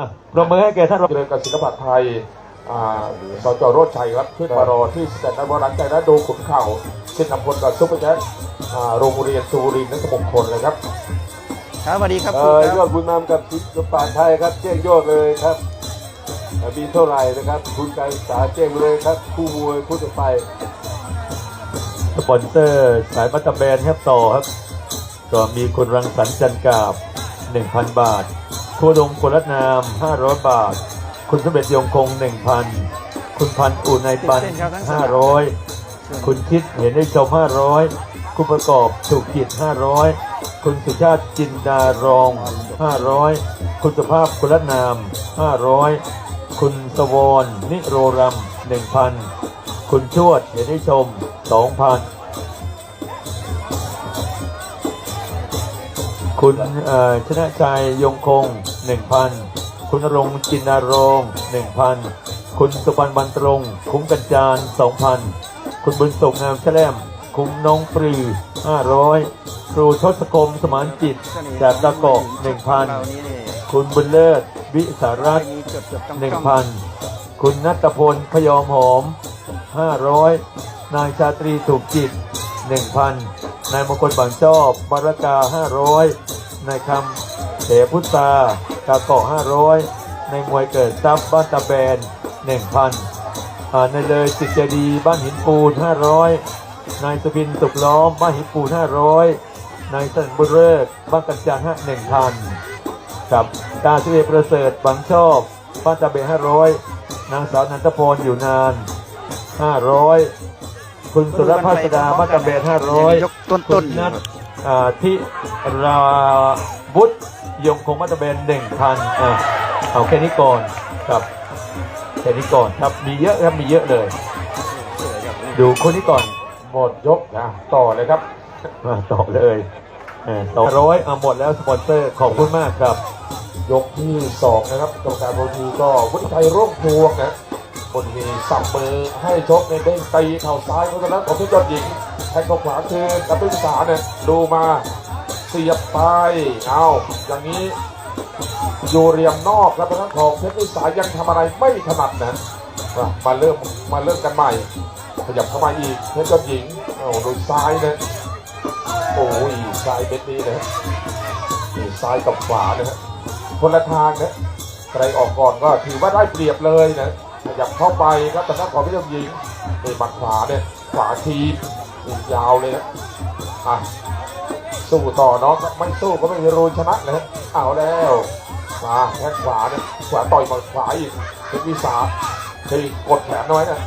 อะปรบมือให้แก่ท่านรองเจริญกับศิลปะไทยอ่าสจโรจชัยครับขึ้นมารอที่สแตนด์บอลหลังจากนั้นดูขุนเข่าเช่นนำพลกับซุปเปอร์แจ็คอ่าโรงเรียนสุรินทร์นักมงคลเลยครับ ครับสวัสดีครับเอครูอคยรัอบดบุญนำกับศิลปะไทยครับแจ้งยอดเลยครับเอ่อมีเท่าไหร่นะครับคุณการศึกษาแจ้งเลยครับคู่มวยคู่ต่อไปสปอนเซอร์สายมัตตาแบนครับต่อครับ ก็มีคุณรังสรรค์จันกาบ1,000 บาท ครัวดงกุลนาม 500 บาท คุณสมเด็จยงคง 1,000 คุณพันธ์อุในปัน 500 คุณคิดเห็นได้ชม 500 คุณประกอบถูกจิต 500 คุณสุชาติจินดารอง 500 คุณสุภาพกุลนาม 500 คุณสวรนิโรรัม 1,000 คุณชวดเห็นได้ชม 2,000คุณชนะชัยยงคง 1,000คุณรงจินารง1,000คุณสุวรรณบันตรง คุ้มกันจาน2,000คุณบุญส่งงามแชลมคุ้มน้องปรี500ครูทศกรมสมานจิตจากตะเกาะเรานี่นี่1,000คุณบุญเลิศวิสารัตน์หนึ่งพันคุณนัตพลพยอมหอมห้าร้อยนายชาตรีถูกจิตหนึ่งพันนายมงคลบางชอบบารกาห้าร้อยนายคำเสพุตา กาเกาะห้าร้อยนมวยเกิดทรัพย์บ้านตะแบนหนึ่งพันนายเลยจิตเจดีบ้านหินปูนห้าร้อยนายสุบินสุกล้อมบ้านหินปูนห้าร้อยนายสันบุเริกบ้านกัญจาห้าหนึ่งพันกับตาสิเวประเสริฐบังชอบป้านตาเบห้าร้อยนางสาวนันทพรอยู่นานห้าร้อยคุณสุรพัสดามานตาเบห้าร้อยกต้นต้นนัทอ่าที่ราบุตร ยงคงมาตาเบนหนึ่งพันอ่าเอาแค่นี้ก่อนครับแค่นี้ก่อนครับมีเยอะครับมีเยอะเลย ดูคนนี้ก่อนหมดยกนะต่อเลยครับต่อเลยสองร้อยเอาหมดแล้วสปอนเซอร์ขอบคุณมากครับ ยกที่สองนะครับกรรมการบนทีก็วุฒิชัยร่วมพวงนะบนทีสับมือให้ชกในเด้งตีเข่าซ้ายเพราะฉะนั้นของพี่ยอดหญิงแทงเข้าขวาคือกับพิสาเนี่ยดูมา เสียบไปเอาอย่างนี้อยู่เรียมนอกแล้วเพราะฉะนั้นของเพชรวิสายังทำอะไรไม่ถนัดนะมามาเริ่มมาเริ่มกันใหม่ ขยับเข้ามาอีกเพชรหญิงโอ้โดยซ้ายนะโอ้ยซ้ายเม็ดนี้นะนี่ซ้ายกับขวานะฮะคนละทางนะใครออกก่อนก็ถือว่าได้เปรียบเลยนะขยับเข้าไปครับแต่ถ้าขอพี่ต้องยิงนี่บัดขวาเนี่ยขวาทีบนี่ยาวเลยนะอะ สู้ต่อเนาะไม่สู้ก็ไม่มีรูชนะนะเอาแล้วมาแค่ขวาเนี่ยขวาต่อยหมาขวาอีกเป็นวิสาที่กดแขนน้อยนะ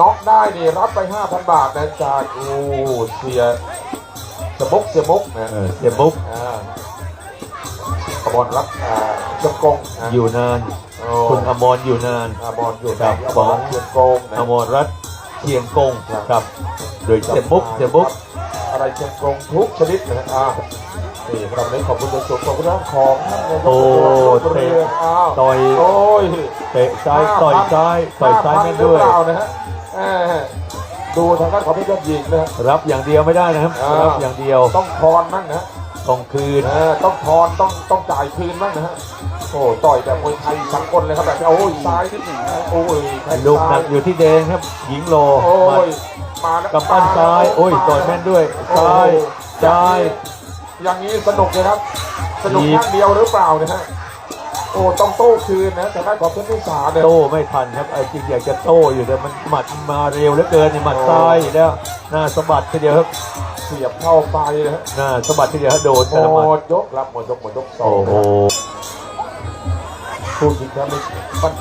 น็อกได้นี่รับไป 5,000 บาทนะจากโอ้เสียเสียมุกเสียมุกนะเออเสียบุ๊กอ่าขบวนรับอ่าเชียงกงนะอยู่นานโอ้คุณอมรอยู่นานอาบอลอยู่ครับอาบอลเชียงกงนะอมรรัตน์เชียงกงครับ โดยเสียบุ๊กเสียบุ๊ก อะไรเชียงกงทุกชนิดนะอ่านี่เราได้ขอบคุณในส่วนของร้านของท่านในโอ้เตะเตะอ้าวต่อยโอ้ยเตะซ้ายต่อยซ้ายต่อยซ้ายแม่นด้วยห้าพันหรือเปล่านะฮะแหม่ดูทางด้านของพี่ยอดหญิงนะฮะรับอย่างเดียวไม่ได้นะครับอ่ารับอย่างเดียวต้องทอนมั่งนะฮะต้องคืนเออต้องทอนต้องต้องจ่ายคืนบ้างนะฮะโอ้ต่อยแบบมวยไทยสังกลเลยครับแบบนี้โอ้ยซ้ายนิดหนึ่งนะโอ้ยแทงลูกหนัซ้ากยอยู่ที่แดงครับหญิงโลโอ้ยมาแล้ว กับปั้นซ้าย โอ้ยต่อยแม่นด้วย ซ้าย ซ้าย อย่างนี้สนุกเลยครับ สนุกทีข้างเดียวหรือเปล่าเนี่ยฮะ โอ้ ต้องโต้คืนนะแต่ได้ของเพชรนิสาเนี่ยโต้ไม่ทันครับไอ้จริงอยากจะโต้อยู่แต่มันหมัดมาเร็วเหลือเกินนี่หมัดซ้ายอีกแล้วหน้าสะบัดทีเดียวครับ เสียบเข้าไปนะฮะหน้าสะบัดทีเดียวครับโดนหแต่ละหมมัดดยกรับหมดยกหมดยกสอโอ้งโหพูดจริงครับไม่มัน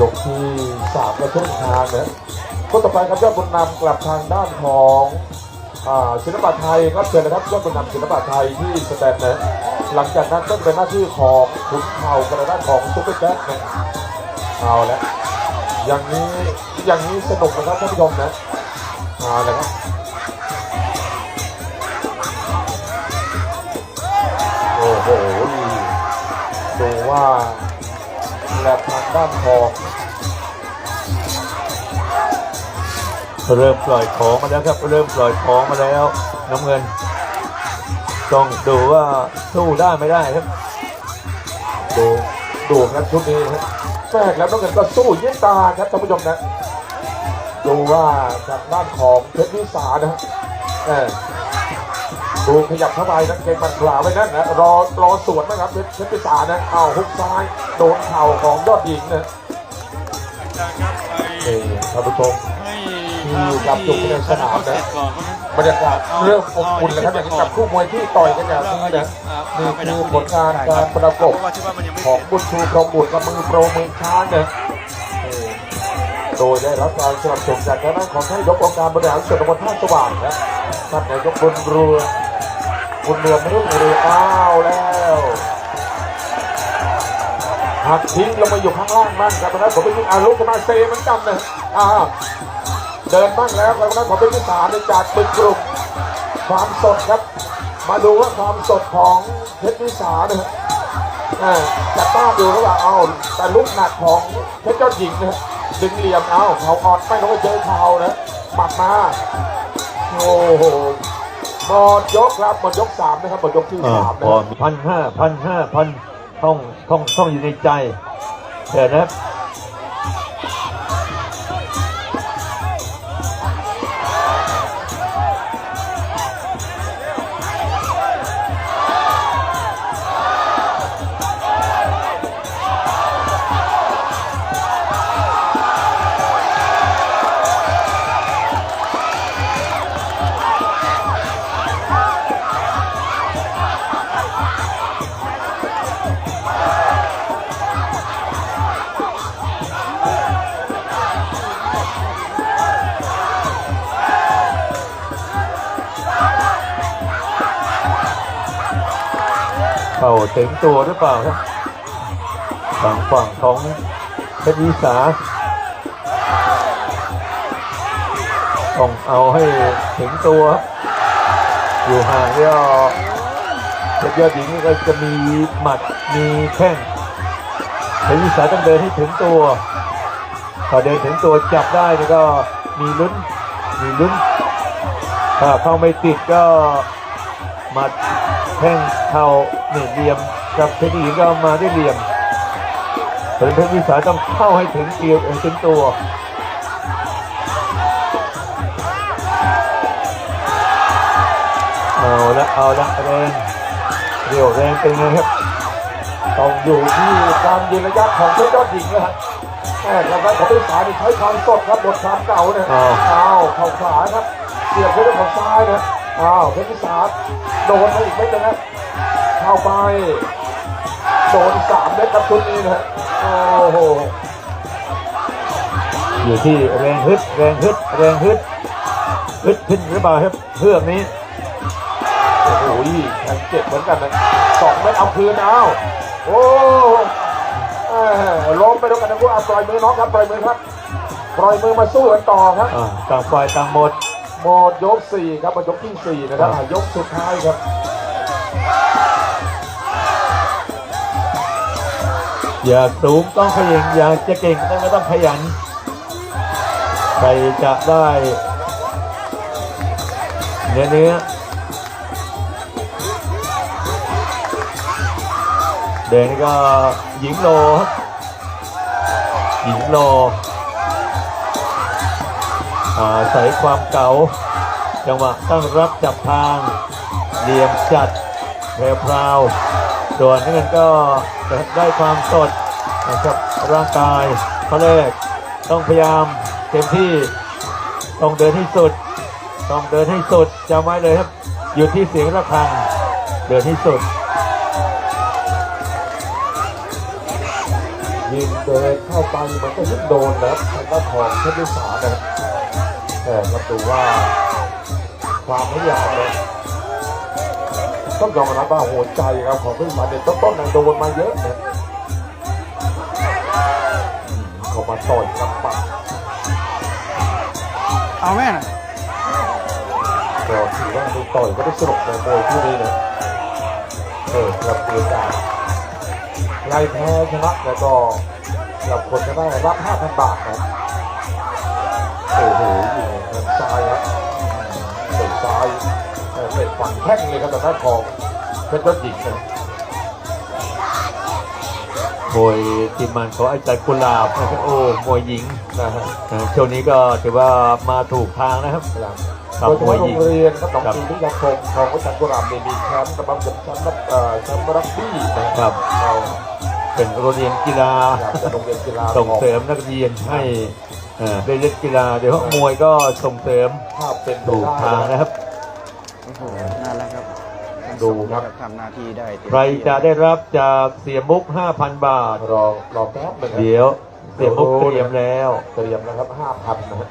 ยกที่สามและช่วงทางนะคนต่อไปครับยอดบุญนำกลับทางด้านของศิลปะไทยครับเชิญนะครับยอดบุญนำศิลปะไทยที่สแตนนะหลังจากนั้นก็เป็นหน้าที่ของขุนเข่ากระด้านของซุปเปอร์แจ็คนะเอาละอย่างนี้อย่างนี้สนุกนะครับท่านผู้ชมนะเอาละครับโอ้โหดูว่า แลบทางด้านของเริ่มปล่อยของมาแล้วครับ เริ่มปล่อยของมาแล้ว น้ำเงิน ต้องดูว่าสู้ได้ไม่ได้ครับ ดูดูครับชุดนี้ครับแทรกแล้วน้องเงินก็สู้ยิ่งตาครับท่านผู้ชมนะ ดูว่าจากด้านของเพชรวิสานะฮะเออ ดูขยับเข้าไปนะเกมมันขลาไว้นั่นนะรอรอสวนนะครับเพชรเพชรวิสานะเอาฮุกซ้ายโดนเข่าของยอดหญิงนะนี่ท่านผู้ชมที่รับชมในสนามนะบรรยากาศเริ่มอบอุ่นแล้วครับอย่างกับคู่มวยที่ต่อยกันอย่างนี้นะนี่คือผลงานการประกบของบุญชูพรหมบุตรกับมือโปรมือช้างเนี่ยเออโดยได้รับการสนับสนุนจากทางด้านของท่านยกองค์การบริหารส่วนตำบลท่าสว่างนะท่านนายกบุญเรือ บุญเรือไม่รู้เรืออ้าวแล้วหักทิ้งลงมาอยู่ข้างล่างบ้างครับตอนนั้นผมไปยิงอารุกมาเซเหมือนกันนะอ่าเดินบ้างแล้วครับนั้นขอเป็นที่สามเลยจากตึกกลุ่มความสดครับ มาดูว่าความสดของเพชรวิสานะฮะจับต้าดูแล้วว่าเอาแต่ลูกหนักของเพชรเจ้าหญิงนะดึงเหลี่ยมเอาเขาอ่อนไม่ต้องไปเจอเขานะหมัดมาโอ้โห หมดยกครับหมดยกสามนะครับหมดยกที่สามพนะอครับ พันห้าพันห้าพันท่องท่องท่องอยู่ในใจเดี๋ยวนะ เข้าถึงตัวหรือเปล่าครับฝั่งฝั่งของเพชรวิสาต้องเอาให้ถึงตัว อยู่ห่างก็เพชรยอดหญิงนี่ก็จะมีหมัดมีแข้งเพชรวิสาต้องเดินให้ถึงตัวพอเดินถึงตัวจับได้นี่ก็มีลุ้นมีลุ้นถ้าเข้าไม่ติดก็หมัด แข้งเข่าเนี่ยเหลี่ยมกับเพชรหญิงก็มาด้วยเหลี่ยมส่วนเพชรวิสาต้องเข้าให้ถึงเกียวเอ่อถึงตัวเอาละเอาละแรงเดี่ยวแรงเป็นไงครับต้องอยู่ที่การยืนระยะของเพชรยอดหญิงนะฮะแม่ครับแล้วขอเป็นสายนี่ใช้ความสดครับบทความเก่าเนี่ยอ้าวอ้าวเข่าขวาครับเสียบด้วยของซ้ายนะ อ้าวเพชรพิสารโดนไปอีกเม็ดนึงนะเข้าไป โดนสามเม็ดครับชุดนี้นะฮะโอ้โหอยู่ที่แรงฮึดแรงฮึดแรงฮึดฮึดขึ้นหรือเปล่าครับเพื่อกนี้โอ้โหแข่งเจ็บเหมือนกันนะสองเม็ดเอาคืนเอาโอ้แม่ล้มไปด้วยกันนะพวกเอาปล่อยมือน้องครับปล่อยมือครับปล่อยมือมาสู้กันต่อครับต่างฝ่ายต่างหมด หมดยกสี่ครับหมดยกที่สี่นะครับอะยกสุดท้ายครับอยากสูงต้องขยันอยากจะเก่งต้องก็ต้องขยันใครจะได้เนื้อเนื้อเดินก็หญิงโลครับหญิงโล อาศัยความเก่า จังหวะตั้งรับจับทาง เหลี่ยมจัดแพรพราวส่วนนี้ก็จะได้ความสดนะครับร่างกายเขาแรกต้องพยายามเต็มที่ต้องเดินให้สุด ต้องเดินให้สุดจำไว้เลยครับ อยู่ที่เสียงระฆัง เดินให้สุดยิงเดินเข้าไปมันก็ยิ่งโดนนะครับทางด้านของเพชรวิสา นะครับแต่มาดูว่าความพยายามเนี่ยต้องยอมรับว่าหัวใจครับของเพชรวิสาเนี่ยต้นๆเนี่ยโดนมาเยอะนะอืมเขามาต่อยกับปักเอาแม่น่ะก็ถือว่าดูต่อยก็ได้สนุกในมวยคู่นี้นะเออครับเอกาใครแพ้ชนะแล้วก็สำหรับคนจะได้รับ5,000บาทนะโอ้โหอยู่ใน ซ้ายฮะเตะซ้ายเอ่อเตะฝันแข้งเลยครับแต่หน้านของเพชรยอดหญิงนะมวยทีมมันของอาจารย์กุหลาบนะครับโอ้มวยหญิงนะฮะอ่าช่วงนี้ก็ถือว่ามาถูกทางนะครับครับครับโดยเฉมวยพาะหญิงโรงเรียนครับหนองครับปีนิยาคมของวิชากุหลาบเนี่ยมีแชมป์กำลังจะแชมป์นักเอ่อแชมป์รักบี้นะครับเราเป็นโรงเรียนกีฬาอยากจะโรงเรียนกีฬาส่งเสริมนักเรียนให้ เอ่อได้เล่นกีฬาเดี๋ยวมวยก็ส่งเสริมภาพเป็นถูกทางนะครับ โอ้โหน่ารักครับทั้งดูสองครับ ทำหน้าที่ได้เต็มใครที่จะได้รับจากเสียมุก 5,000 บาท รอรอแป๊บหนึงนะเดี๋ยวเสียมุกเตรียมแล้วเตรียมนะครับห้าพันนะฮะ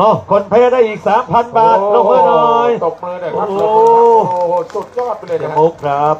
อ๋อคนแพ้ได้อีก 3,000 บาทลงมือหน่อย ตบมือหน่อยครับโอ้ตโหบมือครับโอ้โหสุดยอดไปเลยเสียนะฮะ มุกครับ